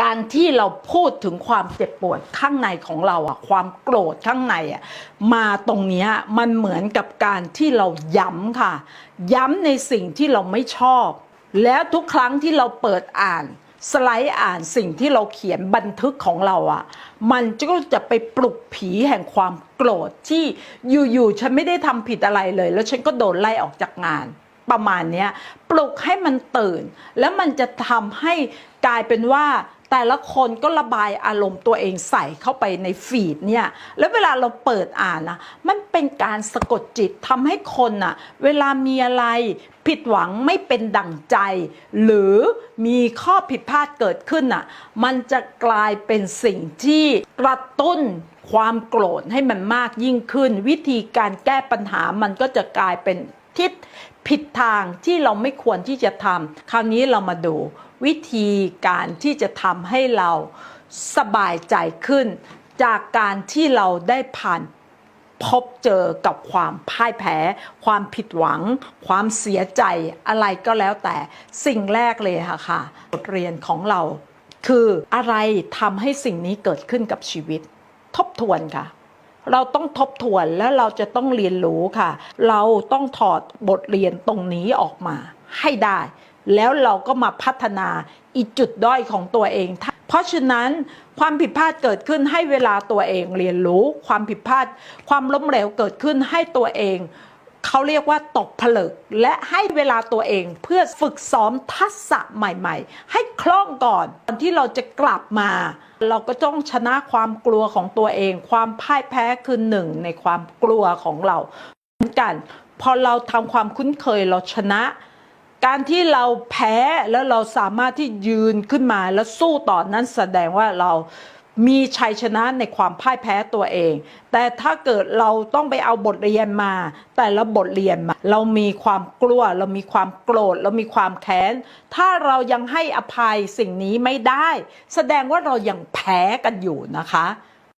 การที่เราพูดถึงความเจ็บปวดข้างในของเราอะความโกรธข้างในอะมาตรงนี้มันเหมือนกับการที่เราย้ำค่ะ ย้ำในสิ่งที่เราไม่ชอบ แล้วทุกครั้งที่เราเปิดอ่านสไลด์อ่านสิ่งที่เราเขียนบันทึกของเราอะ่ะ มันก็จะไปปลุกผีแห่งความโกรธที่อยู่ๆฉันไม่ได้ทำผิดอะไรเลย แล้วฉันก็โดนไล่ออกจากงาน ประมาณนี้ปลุกให้มันตื่น แล้วมันจะทำให้กลายเป็นว่า แต่ละคนก็ระบายอารมณ์ตัวเองใส่เข้าไปในฟีดเนี่ยแล้วเวลาเราเปิดอ่านนะมันเป็นการสะกดจิตทำให้คนน่ะเวลามีอะไรผิดหวังไม่เป็นดั่งใจ หรือมีข้อผิดพลาดเกิดขึ้นน่ะมันจะกลายเป็นสิ่งที่กระตุ้นความโกรธให้มันมากยิ่งขึ้น วิธีการแก้ปัญหามันก็จะกลายเป็นทิศผิดทางที่เราไม่ควรที่จะทำคราวนี้เรามาดู วิธีการที่จะทำให้เราสบายใจขึ้น จากการที่เราได้ผ่านพบเจอกับความพ่ายแพ้ ความผิดหวัง ความเสียใจอะไรก็แล้วแต่สิ่งแรกเลยค่ะค่ะบทเรียนของเรา คืออะไรทำให้สิ่งนี้เกิดขึ้นกับชีวิต ทบทวนค่ะ เราต้องทบทวนและเราจะต้องเรียนรู้ค่ะ เราต้องถอดบทเรียนตรงนี้ออกมาให้ได้ แล้วเราก็มาพัฒนาอีจุดด้อยของตัวเอง เพราะฉะนั้นความผิดพลาดเกิดขึ้นให้เวลาตัวเองเรียนรู้ความผิดพลาด ความล้มเหลวเกิดขึ้นให้ตัวเองเขาเรียกว่าตกผลึก และให้เวลาตัวเองเพื่อฝึกซ้อมทักษะใหม่ ๆ ให้คล่องก่อนตอนที่เราจะกลับมา เราก็ต้องชนะความกลัวของตัวเอง ความพ่ายแพ้คือหนึ่งในความกลัวของเราเหมือนกัน พอเราทำความคุ้นเคยเราชนะ การที่เราแพ้แล้วเราสามารถที่ยืนขึ้นมาแล้วสู้ต่อนั้นแสดงว่าเรามีชัยชนะในความพ่ายแพ้ตัวเอง แต่ถ้าเกิดเราต้องไปเอาบทเรียนมา แต่ละบทเรียนมา เรามีความกลัว เรามีความโกรธ เรามีความแค้น ถ้าเรายังให้อภัยสิ่งนี้ไม่ได้ แสดงว่าเรายังแพ้กันอยู่นะคะ